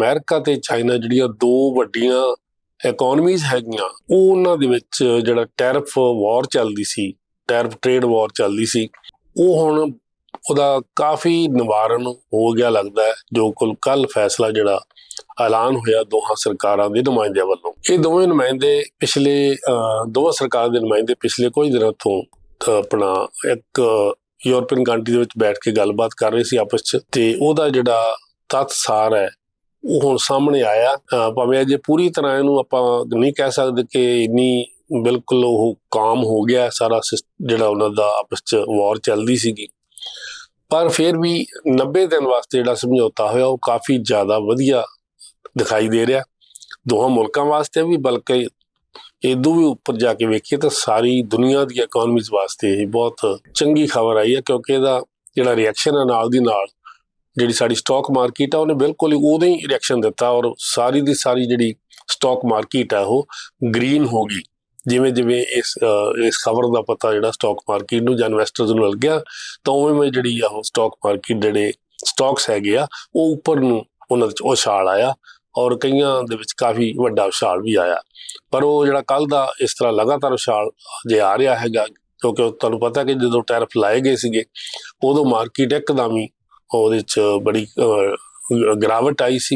America ਤੇ China ਜਿਹੜੀਆਂ ਦੋ ਵੱਡੀਆਂ ਇਕਨੋਮੀਜ਼ ਹੈਗੀਆਂ ਉਹ ਉਹਨਾਂ ਦੇ ਵਿੱਚ ਜਿਹੜਾ ਟੈਰਿਫ ਵਾਰ ਚੱਲਦੀ ਸੀ ਟੈਰਿਫ ਟ੍ਰੇਡ ਵਾਰ ਚੱਲਦੀ ਸੀ ਉਹ ਹੁਣ ਉਹਦਾ ਕਾਫੀ ਨਿਵਾਰਨ ਹੋ ਗਿਆ ਲੱਗਦਾ ਹੈ ਜੋ ਕੁਲ ਕੱਲ ਫੈਸਲਾ ਜਿਹੜਾ ਐਲਾਨ ਹੋਇਆ ਦੋਹਾਂ ਸਰਕਾਰਾਂ ਦੇ ਨੁਮਾਇੰਦਿਆਂ ਵੱਲੋਂ। ਇਹ ਦੋਵੇਂ ਨੁਮਾਇੰਦੇ ਪਿਛਲੇ ਅਹ, ਦੋਵਾਂ ਸਰਕਾਰਾਂ ਦੇ ਨੁਮਾਇੰਦੇ ਪਿਛਲੇ ਕੁਝ ਦਿਨਾਂ ਤੋਂ ਆਪਣਾ ਇੱਕ ਯੂਰਪੀਅਨ ਕੰਟਰੀ ਦੇ ਵਿੱਚ ਬੈਠ ਕੇ ਗੱਲਬਾਤ ਕਰ ਰਹੇ ਸੀ ਆਪਸ 'ਚ ਤੇ ਉਹਦਾ ਜਿਹੜਾ ਤੱਤ ਸਾਰ ਹੈ ਉਹ ਹੁਣ ਸਾਹਮਣੇ ਆਇਆ ਭਾਵੇਂ ਅਜੇ ਪੂਰੀ ਤਰ੍ਹਾਂ ਇਹਨੂੰ ਆਪਾਂ ਨਹੀਂ ਕਹਿ ਸਕਦੇ ਕਿ ਇੰਨੀ ਬਿਲਕੁਲ ਉਹ ਕਾਮ ਹੋ ਗਿਆ, ਸਾਰਾ ਸਿਸ- ਜਿਹੜਾ ਉਹਨਾਂ ਦਾ ਆਪਸ 'ਚ ਵਾਰ ਚੱਲਦੀ ਸੀਗੀ। ਪਰ ਫਿਰ ਵੀ 90 ਦਿਨ ਵਾਸਤੇ ਜਿਹੜਾ ਸਮਝੌਤਾ ਹੋਇਆ, ਉਹ ਕਾਫੀ ਜ਼ਿਆਦਾ ਵਧੀਆ ਦਿਖਾਈ ਦੇ ਰਿਹਾ। ਦੋਹਾਂ ਮੁਲਕਾਂ ਵਾਸਤੇ ਵੀ, ਬਲਕਿ ਇਦੋਂ ਵੀ ਉੱਪਰ ਜਾ ਕੇ ਵੇਖੀਏ ਤਾਂ ਸਾਰੀ ਦੁਨੀਆ ਦੀ ਇਕਨੋਮੀਜ਼ ਵਾਸਤੇ ਇਹ ਬਹੁਤ ਚੰਗੀ ਖਬਰ ਆਈ ਹੈ, ਕਿਉਂਕਿ ਇਹਦਾ ਜਿਹੜਾ ਰਿਐਕਸ਼ਨ ਹੈ ਨਾਲ ਦੀ ਨਾਲ ਜਿਹੜੀ ਸਾਡੀ ਸਟਾਕ ਮਾਰਕੀਟ ਆ, ਉਹਨੇ ਬਿਲਕੁਲ ਹੀ ਉਦੋਂ ਹੀ ਰਿਐਕਸ਼ਨ ਦਿੱਤਾ ਔਰ ਸਾਰੀ ਦੀ ਸਾਰੀ ਜਿਹੜੀ ਸਟਾਕ ਮਾਰਕੀਟ ਆ, ਉਹ ਗ੍ਰੀਨ ਹੋ ਗਈ। ਜਿਵੇਂ ਜਿਵੇਂ ਇਸ ਇਸ ਖਬਰ ਦਾ ਪਤਾ ਜਿਹੜਾ ਸਟਾਕ ਮਾਰਕੀਟ ਨੂੰ ਜਾਂ ਇਨਵੈਸਟਰਸ ਨੂੰ ਲੱਗ ਗਿਆ, ਤਾਂ ਉਵੇਂ ਜਿਹੜੀ ਆ ਉਹ ਸਟਾਕ ਮਾਰਕੀਟ ਜਿਹੜੇ ਸਟਾਕਸ ਹੈਗੇ ਆ, ਉਹ ਉੱਪਰ ਨੂੰ ਉਹਨਾਂ ਵਿੱਚ ਉਛਾਲ ਆਇਆ ਔਰ ਕਈਆਂ ਦੇ ਵਿੱਚ ਕਾਫੀ ਵੱਡਾ ਉਛਾਲ ਵੀ ਆਇਆ। ਪਰ ਉਹ ਜਿਹੜਾ ਕੱਲ ਦਾ ਇਸ ਤਰ੍ਹਾਂ ਲਗਾਤਾਰ ਉਛਾਲ ਜੇ ਆ ਰਿਹਾ ਹੈਗਾ, ਕਿਉਂਕਿ ਤੁਹਾਨੂੰ ਪਤਾ ਕਿ ਜਦੋਂ ਟੈਰਫ ਲਾਏ ਗਏ ਸੀਗੇ, ਉਦੋਂ ਮਾਰਕੀਟ ਇੱਕਦਮ ਹੀ ਉਹਦੇ ਚ ਬੜੀ ਅਹ, ਗਿਰਾਵਟ ਆਈ ਸੀ।